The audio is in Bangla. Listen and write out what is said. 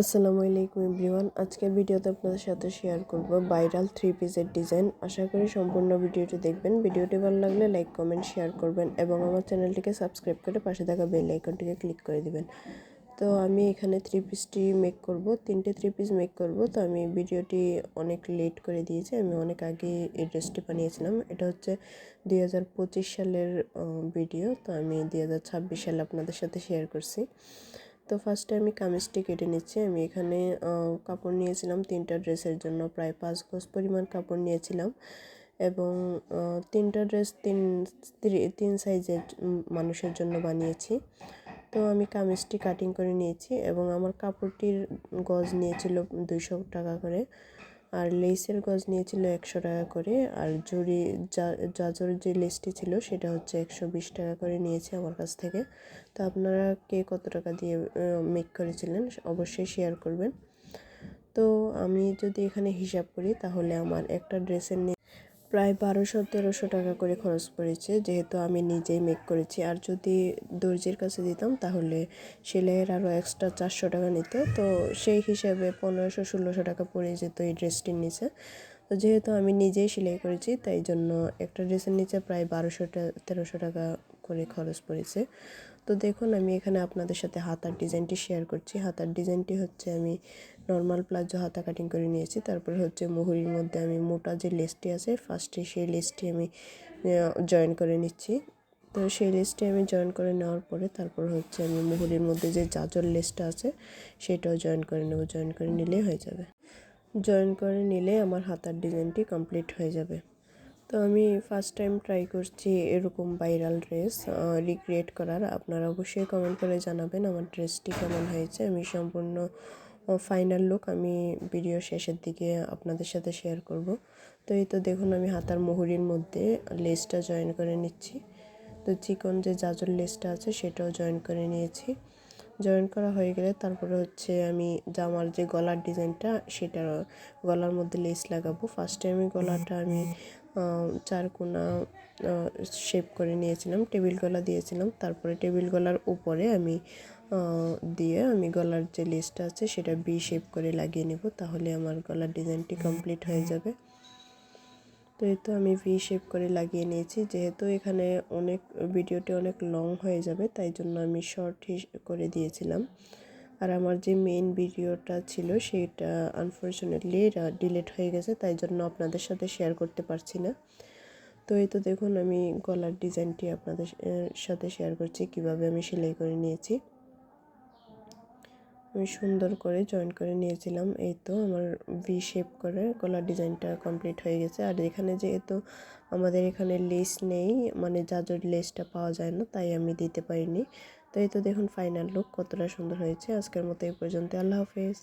আসসালামু আলাইকুম এভরিওয়ান। আজকের ভিডিওতে আপনাদের সাথে শেয়ার করব ভাইরাল থ্রি পিসের ডিজাইন আশা করি সম্পূর্ণ ভিডিওটি দেখবেন। ভিডিওটি ভালো লাগলে লাইক কমেন্ট শেয়ার করবেন এবং আমার চ্যানেলটিকে সাবস্ক্রাইব করে পাশে থাকা বেল আইকনটিকে ক্লিক করে দিবেন। তো আমি এখানে থ্রি পিসটি মেক করব। তিনটে থ্রি পিস মেক করব। তো আমি ভিডিওটি অনেক লেট করে দিয়েছি। আমি অনেক আগে এই ড্রেসটি বানিয়েছিলাম। এটা হচ্ছে দু হাজার পঁচিশ সালের ভিডিও তো আমি দুই হাজার ছাব্বিশ সালে আপনাদের সাথে শেয়ার করছি। তো ফার্স্টে আমি কামিজটি কেটে নিচ্ছি। আমি এখানে কাপড় নিয়েছিলাম তিনটা ড্রেসের জন্য। প্রায় পাঁচ গজ পরিমাণ কাপড় নিয়েছিলাম এবং তিনটা ড্রেস তিন তিন সাইজের মানুষের জন্য বানিয়েছি। তো আমি কামিজটি কাটিং করে নিয়েছি এবং আমার কাপড়টির গজ নিয়েছিল দুইশো টাকা করে। আর লেসের গজ নিয়েছিল একশো টাকা করে। আর জরি জাজর যে লেসটি ছিল সেটা হচ্ছে একশো বিশ টাকা করে নিয়েছে আমার কাছ থেকে। তো আপনারা কে কত টাকা দিয়ে মেক করেছিলেন অবশ্যই শেয়ার করবেন। তো আমি যদি এখানে হিসাব করি তাহলে আমার একটা ড্রেসের প্রায় বারোশো, তেরোশো টাকা করে খরচ পড়েছে, যেহেতু আমি নিজেই মেক করেছি। আর যদি দর্জির কাছে দিতাম, তাহলে সেলাইয়ের আরও এক্সট্রা চারশো টাকা নিত। তো সেই হিসাবে পনেরোশো, ষোলোশো টাকা পড়ে যেত এই ড্রেসটির নিচে। তো যেহেতু আমি নিজেই সেলাই করেছি, তাই জন্য একটা ড্রেসের নিচে প্রায় বারোশো, তেরোশো টাকা করে খরচ পড়েছে। তো দেখুন, আমি এখানে আপনাদের সাথে হাতার ডিজাইনটি শেয়ার করছি। হাতার ডিজাইনটি হচ্ছে আমি নর্মাল প্লাজো হাতা কাটিং করে নিয়েছি। তারপরে হচ্ছে মুহুরির মধ্যে আমি মোটা যে লেসটি আছে ফার্স্টে সেই লেসটি আমি জয়েন করে নিচ্ছি। তো সেই লেসটি আমি জয়েন করে নেওয়ার পরে তারপর হচ্ছে আমি মুহুরির মধ্যে যে জাজর লেসটা আছে, সেটাও জয়েন করে নেব। জয়েন করে নিলেই হয়ে যাবে। জয়েন করে নিলে আমার হাতার ডিজাইনটি কমপ্লিট হয়ে যাবে। তো আমি ফার্স্ট টাইম ট্রাই করছি এরকম ভাইরাল ড্রেস রিক্রিয়েট করার। আপনারা অবশ্যই কমেন্ট করে জানাবেন আমার ড্রেসটি কেমন হয়েছে। আমি সম্পূর্ণ ফাইনাল লুক আমি ভিডিও শেষের দিকে আপনাদের সাথে শেয়ার করব। তো এই তো দেখুন আমি হাতার মুহুরির মধ্যে লেসটা জয়েন করে নিচ্ছি। তো চিকন যে জাজর লেসটা আছে সেটাও জয়েন করে নিয়েছি। জয়েন করা হয়ে গেলে তারপরে হচ্ছে আমি জামার যে গলার ডিজাইনটা সেটা গলার মধ্যে লেস লাগাবো। ফার্স্টে আমি গলাটা আমি চার কোনা শেপ করে নিয়েছিলাম টেবিল গলা দিয়েছিলাম। তারপরে টেবিল গলার উপরে আমি দিয়ে আমি গলার যে লেসটা আছে সেটা বি শেপ করে লাগিয়ে নেব, তাহলে আমার গলার ডিজাইনটি কমপ্লিট হয়ে যাবে। তো এই তো আমি ভি শেপ করে লাগিয়ে নিয়েছি। যেহেতু এখানে অনেক ভিডিওটি অনেক লং হয়ে যাবে, তাই জন্য আমি শর্ট করে দিয়েছিলাম। আর আমার যে মেন ভিডিওটা ছিল সেটা আনফর্চুনেটলি ডিলেট হয়ে গেছে, তাই জন্য আপনাদের সাথে শেয়ার করতে পারছি না। তো এই তো দেখুন, আমি গলার ডিজাইনটি আপনাদের সাথে শেয়ার করছি, কীভাবে আমি সেলাই করে নিয়েছি। আমি সুন্দর করে জয়েন করে নিয়েছিলাম। এই তো আমার ভি শেপ করে কলার ডিজাইনটা কমপ্লিট হয়ে গেছে। আর এখানে যেহেতু আমাদের এখানে লেস নেই মানে জাজর লেসটা পাওয়া যায় না, তাই আমি দিতে পারিনি। তো এই তো দেখুন ফাইনাল লুক কতটা সুন্দর হয়েছে। আজকের মতো এই পর্যন্ত আল্লাহ হাফেজ।